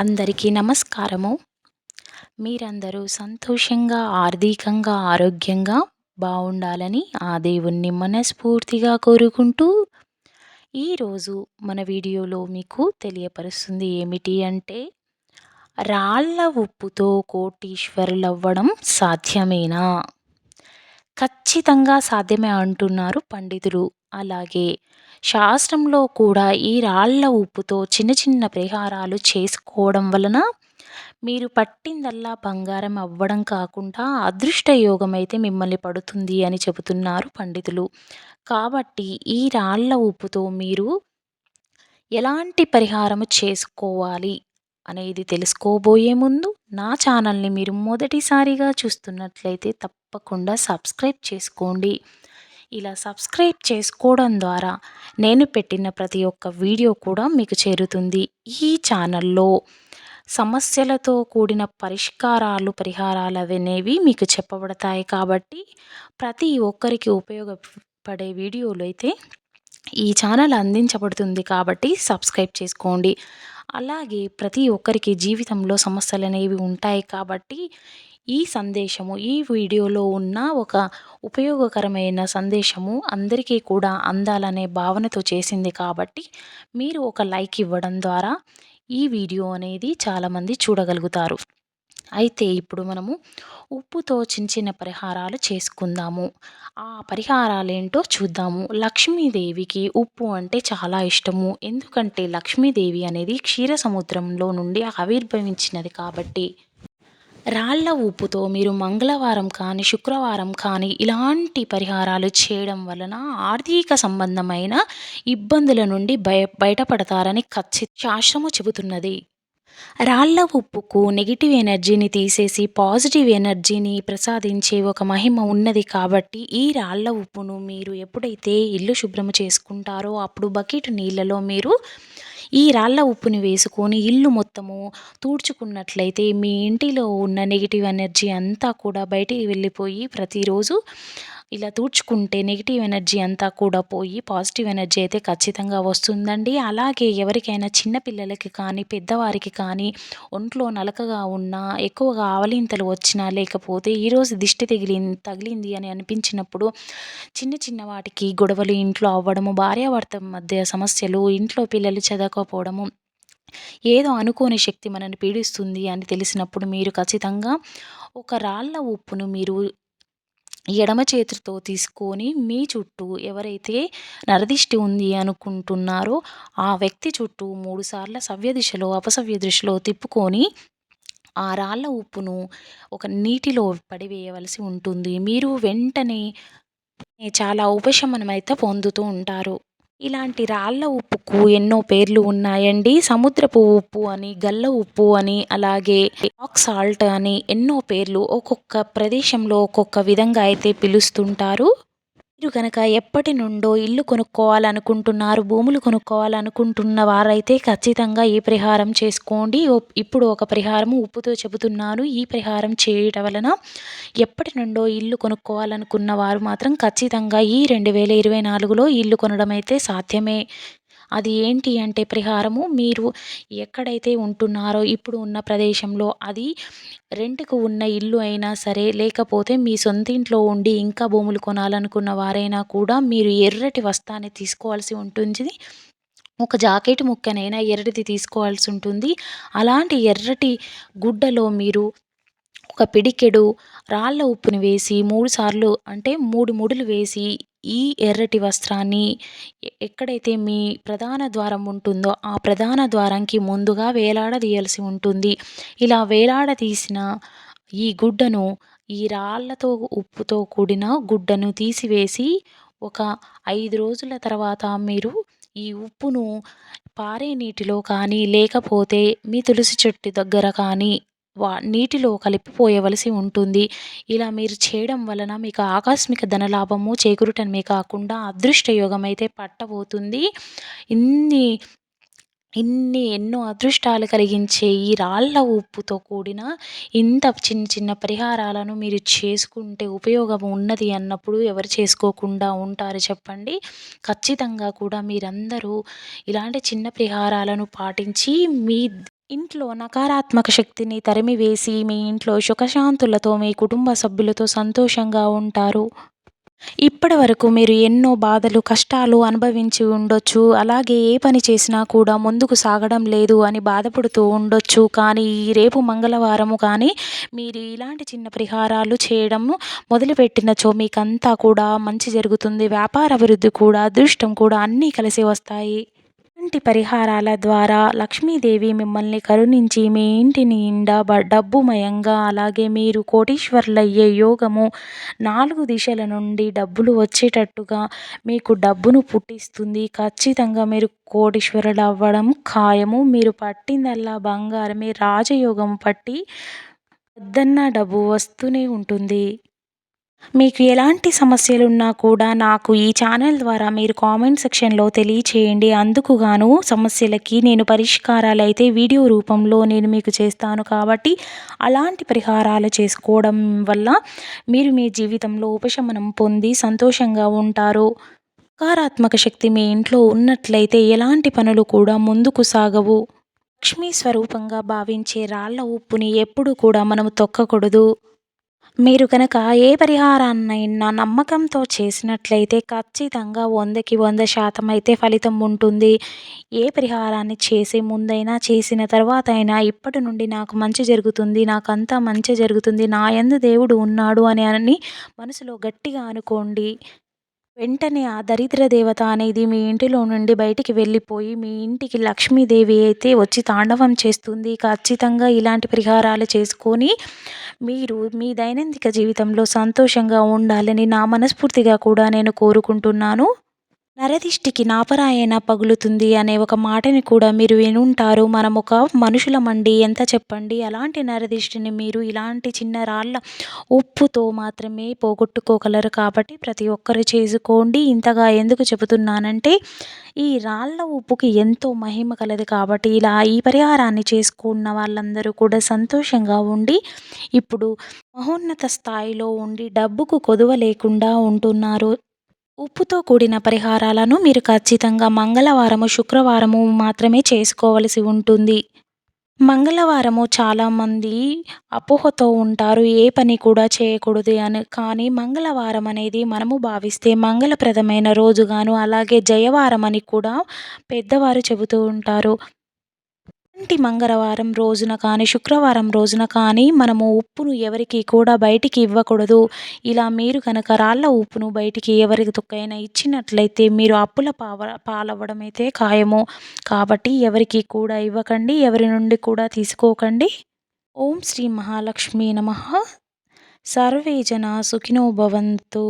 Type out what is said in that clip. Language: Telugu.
అందరికీ నమస్కారము. మీరందరూ సంతోషంగా ఆర్థికంగా ఆరోగ్యంగా బాగుండాలని ఆ దేవుణ్ణి మనస్ఫూర్తిగా కోరుకుంటూ ఈరోజు మన వీడియోలో మీకు తెలియపరుస్తుంది ఏమిటి అంటే రాళ్ళ ఉప్పుతో కోటీశ్వరులు అవ్వడం సాధ్యమేనా? ఖచ్చితంగా సాధ్యమే అంటున్నారు పండితులు. అలాగే శాస్త్రంలో కూడా ఈ రాళ్ళ ఉప్పుతో చిన్న చిన్న పరిహారాలు చేసుకోవడం వలన మీరు పట్టిందల్లా బంగారం అవ్వడం కాకుండా అదృష్ట యోగం అయితే మిమ్మల్ని పడుతుంది అని చెబుతున్నారు పండితులు. కాబట్టి ఈ రాళ్ళ ఉప్పుతో మీరు ఎలాంటి పరిహారం చేసుకోవాలి అనేది తెలుసుకోబోయే ముందు నా ఛానల్ని మీరు మొదటిసారిగా చూస్తున్నట్లయితే తప్పకుండా సబ్స్క్రైబ్ చేసుకోండి. ఇలా సబ్స్క్రైబ్ చేసుకోవడం ద్వారా నేను పెట్టిన ప్రతి ఒక్క వీడియో కూడా మీకు చేరుతుంది. ఈ ఛానల్లో సమస్యలతో కూడిన పరిష్కారాలు పరిహారాలు అనేవి మీకు చెప్పబడతాయి కాబట్టి ప్రతి ఒక్కరికి ఉపయోగపడే వీడియోలు అయితే ఈ ఛానల్ అందించబడుతుంది కాబట్టి సబ్స్క్రైబ్ చేసుకోండి. అలాగే ప్రతి ఒక్కరికి జీవితంలో సమస్యలు అనేవి ఉంటాయి కాబట్టి ఈ సందేశము ఈ వీడియోలో ఉన్న ఒక ఉపయోగకరమైన సందేశము అందరికీ కూడా అందాలనే భావనతో చేసింది కాబట్టి మీరు ఒక లైక్ ఇవ్వడం ద్వారా ఈ వీడియో అనేది చాలామంది చూడగలుగుతారు. అయితే ఇప్పుడు మనము ఉప్పుతో చిన్న చిన్న పరిహారాలు చేసుకుందాము. ఆ పరిహారాలు ఏంటో చూద్దాము. లక్ష్మీదేవికి ఉప్పు అంటే చాలా ఇష్టము. ఎందుకంటే లక్ష్మీదేవి అనేది క్షీర సముద్రంలో నుండి ఆవిర్భవించినది కాబట్టి రాళ్ళ ఉప్పుతో మీరు మంగళవారం కానీ శుక్రవారం కానీ ఇలాంటి పరిహారాలు చేయడం వలన ఆర్థిక సంబంధమైన ఇబ్బందుల నుండి బయ బయటపడతారని ఖచ్చిత శాస్త్రము చెబుతున్నది. రాళ్ళ ఉప్పుకు నెగిటివ్ ఎనర్జీని తీసేసి పాజిటివ్ ఎనర్జీని ప్రసాదించే ఒక మహిమ ఉన్నది కాబట్టి ఈ రాళ్ళ ఉప్పును మీరు ఎప్పుడైతే ఇల్లు శుభ్రం చేసుకుంటారో అప్పుడు బకెట్ నీళ్ళలో మీరు ఈ రాళ్ళ ఉప్పుని వేసుకొని ఇల్లు మొత్తము తూడ్చుకున్నట్లయితే మీ ఇంటిలో ఉన్న నెగిటివ్ ఎనర్జీ అంతా కూడా బయటికి వెళ్ళిపోయి ప్రతిరోజు ఇలా తూడ్చుకుంటే నెగిటివ్ ఎనర్జీ అంతా కూడా పోయి పాజిటివ్ ఎనర్జీ అయితే ఖచ్చితంగా వస్తుందండి. అలాగే ఎవరికైనా చిన్నపిల్లలకి కానీ పెద్దవారికి కానీ ఒంట్లో నలకగా ఉన్నా ఎక్కువగా ఆవలింతలు వచ్చినా లేకపోతే ఈరోజు దిష్టి తగిలి తగిలింది అని అనిపించినప్పుడు చిన్న చిన్న వాటికి గొడవలు ఇంట్లో అవ్వడము భార్యాభర్త మధ్య సమస్యలు ఇంట్లో పిల్లలు చదవకపోవడము ఏదో అనుకోని శక్తి మనని పీడిస్తుంది అని తెలిసినప్పుడు మీరు ఖచ్చితంగా ఒక రాళ్ళ ఉప్పును మీరు ఎడమ చేతితో తీసుకొని మీ చుట్టూ ఎవరైతే నరదిష్టి ఉంది అనుకుంటున్నారో ఆ వ్యక్తి చుట్టూ మూడుసార్ల సవ్య దిశలో అపసవ్య దిశలో తిప్పుకొని ఆ రాళ్ళ ఉప్పును ఒక నీటిలో పడివేయవలసి ఉంటుంది. మీరు వెంటనే చాలా ఉపశమనం అయితే పొందుతూ ఉంటారు. ఇలాంటి రాళ్ళ ఉప్పుకు ఎన్నో పేర్లు ఉన్నాయండి. సముద్రపు ఉప్పు అని గల్ల ఉప్పు అని అలాగే రాక్ సాల్ట్ అని ఎన్నో పేర్లు ఒక్కొక్క ప్రదేశంలో ఒక్కొక్క విధంగా అయితే పిలుస్తుంటారు. మీరు కనుక ఎప్పటి నుండో ఇల్లు కొనుక్కోవాలనుకుంటున్నారు భూములు కొనుక్కోవాలనుకుంటున్న వారైతే ఖచ్చితంగా ఈ పరిహారం చేసుకోండి. ఇప్పుడు ఒక పరిహారం ఉప్పుతో చెబుతున్నాను. ఈ పరిహారం చేయటం వలన ఎప్పటి నుండో ఇల్లు కొనుక్కోవాలనుకున్న వారు మాత్రం ఖచ్చితంగా ఈ రెండు వేల ఇరవై నాలుగులో ఇల్లు కొనడం అయితే సాధ్యమే. అది ఏంటి అంటే పరిహారము? మీరు ఎక్కడైతే ఉంటున్నారో ఇప్పుడు ఉన్న ప్రదేశంలో అది రెంట్కు ఉన్న ఇల్లు అయినా సరే లేకపోతే మీ సొంత ఇంట్లో ఉండి ఇంకా భూములు కొనాలనుకున్న వారైనా కూడా మీరు ఎర్రటి వస్త్రాన్ని తీసుకోవాల్సి ఉంటుంది ఒక జాకెట్ ముక్కనైనా ఎర్రటి తీసుకోవాల్సి ఉంటుంది. అలాంటి ఎర్రటి గుడ్డలో మీరు ఒక పిడికెడు రాళ్ళ ఉప్పుని వేసి మూడు సార్లు అంటే మూడు ముడులు వేసి ఈ ఎర్రటి వస్త్రాన్ని ఎక్కడైతే మీ ప్రధాన ద్వారం ఉంటుందో ఆ ప్రధాన ద్వారంకి ముందుగా వేలాడదీయాల్సి ఉంటుంది. ఇలా వేలాడదీసిన ఈ గుడ్డను ఈ రాళ్ళతో ఉప్పుతో కూడిన గుడ్డను తీసివేసి ఒక ఐదు రోజుల తర్వాత మీరు ఈ ఉప్పును పారే నీటిలో కానీ లేకపోతే మీ తులసి చెట్టు దగ్గర కానీ వా నీటిలో కలిపిపోయవలసి ఉంటుంది. ఇలా మీరు చేయడం వలన మీకు ఆకస్మిక ధనలాభము చేకూరటమే కాకుండా అదృష్ట యోగం అయితే పట్టబోతుంది. ఇన్ని ఇన్ని ఎన్నో అదృష్టాలు కలిగించే ఈ రాళ్ళ ఉప్పుతో కూడిన ఇంత చిన్న చిన్న పరిహారాలను మీరు చేసుకుంటే ఉపయోగం ఉన్నది అన్నప్పుడు ఎవరు చేసుకోకుండా ఉంటారు చెప్పండి. ఖచ్చితంగా కూడా మీరందరూ ఇలాంటి చిన్న పరిహారాలను పాటించి మీ ఇంట్లో నకారాత్మక శక్తిని తరిమివేసి మీ ఇంట్లో సుఖశాంతులతో మీ కుటుంబ సభ్యులతో సంతోషంగా ఉంటారు. ఇప్పటి వరకు మీరు ఎన్నో బాధలు కష్టాలు అనుభవించి ఉండొచ్చు. అలాగే ఏ పని చేసినా కూడా ముందుకు సాగడం లేదు అని బాధపడుతూ ఉండొచ్చు. కానీ ఈ రేపు మంగళవారము కానీ మీరు ఇలాంటి చిన్న పరిహారాలు చేయడం మొదలుపెట్టినచో మీకంతా కూడా మంచి జరుగుతుంది. వ్యాపార అభివృద్ధి కూడా అదృష్టం కూడా అన్నీ కలిసి వస్తాయి. ఇలాంటి పరిహారాల ద్వారా లక్ష్మీదేవి మిమ్మల్ని కరుణించి మీ ఇంటి నిండా డబ్బుమయంగా అలాగే మీరు కోటీశ్వర్లయ్యే యోగము నాలుగు దిశల నుండి డబ్బులు వచ్చేటట్టుగా మీకు డబ్బును పుట్టిస్తుంది. ఖచ్చితంగా మీరు కోటీశ్వరులు అవ్వడం ఖాయము. మీరు పట్టిందల్లా బంగారమే. రాజయోగం పట్టి వద్దన్న డబ్బు వస్తూనే ఉంటుంది. మీకు ఎలాంటి సమస్యలున్నా కూడా నాకు ఈ ఛానల్ ద్వారా మీరు కామెంట్ సెక్షన్లో తెలియచేయండి. అందుకుగాను సమస్యలకి నేను పరిష్కారాలు అయితే వీడియో రూపంలో నేను మీకు చేస్తాను కాబట్టి అలాంటి పరిహారాలు చేసుకోవడం వల్ల మీరు మీ జీవితంలో ఉపశమనం పొంది సంతోషంగా ఉంటారు. సకారాత్మక శక్తి మీ ఇంట్లో ఉన్నట్లయితే ఎలాంటి పనులు కూడా ముందుకు సాగవు. లక్ష్మీ స్వరూపంగా భావించే రాళ్ళ ఉప్పుని ఎప్పుడు కూడా మనము తొక్కకూడదు. మీరు కనుక ఏ పరిహారాన్నైనా నమ్మకంతో చేసినట్లయితే ఖచ్చితంగా వందకి వంద శాతం అయితే ఫలితం ఉంటుంది. ఏ పరిహారాన్ని చేసే ముందైనా చేసిన తర్వాత అయినా ఇప్పటి నుండి నాకు మంచి జరుగుతుంది నాకు అంతా మంచి జరుగుతుంది నా యందు దేవుడు ఉన్నాడు అని అని మనసులో గట్టిగా అనుకోండి. వెంటనే ఆ దరిద్ర దేవత అనేది మీ ఇంటిలో నుండి బయటికి వెళ్ళిపోయి మీ ఇంటికి లక్ష్మీదేవి అయితే వచ్చి తాండవం చేస్తుంది. ఖచ్చితంగా ఇలాంటి పరిహారాలు చేసుకొని మీరు మీ దైనందిక జీవితంలో సంతోషంగా ఉండాలని నా మనస్ఫూర్తిగా కూడా నేను కోరుకుంటున్నాను. నరదిష్టికి నాపరాయన పగులుతుంది అనే ఒక మాటని కూడా మీరు వినుంటారు. మనం ఒక మనుషులమండి ఎంత చెప్పండి? అలాంటి నరదిష్టిని మీరు ఇలాంటి చిన్న రాళ్ళ ఉప్పుతో మాత్రమే పోగొట్టుకోగలరు కాబట్టి ప్రతి ఒక్కరు చేసుకోండి. ఇంతగా ఎందుకు చెబుతున్నానంటే ఈ రాళ్ళ ఉప్పుకి ఎంతో మహిమ కలదు కాబట్టి ఇలా ఈ పరిహారాన్ని చేసుకున్న వాళ్ళందరూ కూడా సంతోషంగా ఉండి ఇప్పుడు మహోన్నత స్థాయిలో ఉండి డబ్బుకు కొదువ లేకుండా ఉంటున్నారు. ఉప్పుతో కూడిన పరిహారాలను మీరు ఖచ్చితంగా మంగళవారము శుక్రవారము మాత్రమే చేసుకోవలసి ఉంటుంది. మంగళవారము చాలామంది అపోహతో ఉంటారు ఏ పని కూడా చేయకూడదు అని. కానీ మంగళవారం అనేది మనము భావిస్తే మంగళప్రదమైన రోజుగాను అలాగే జయవారం అని కూడా పెద్దవారు చెబుతూ ఉంటారు. ఇంటి మంగళవారం రోజున కానీ శుక్రవారం రోజున కానీ మనము ఉప్పును ఎవరికి కూడా బయటికి ఇవ్వకూడదు. ఇలా మీరు కనుక రాళ్ళ ఉప్పును బయటికి ఎవరికి తొక్కైనా ఇచ్చినట్లయితే మీరు అప్పుల పావ పాలవ్వడం అయితే ఖాయము. కాబట్టి ఎవరికి కూడా ఇవ్వకండి ఎవరి నుండి కూడా తీసుకోకండి. ఓం శ్రీ మహాలక్ష్మి నమ. సర్వే జన సుఖినో భవంతు.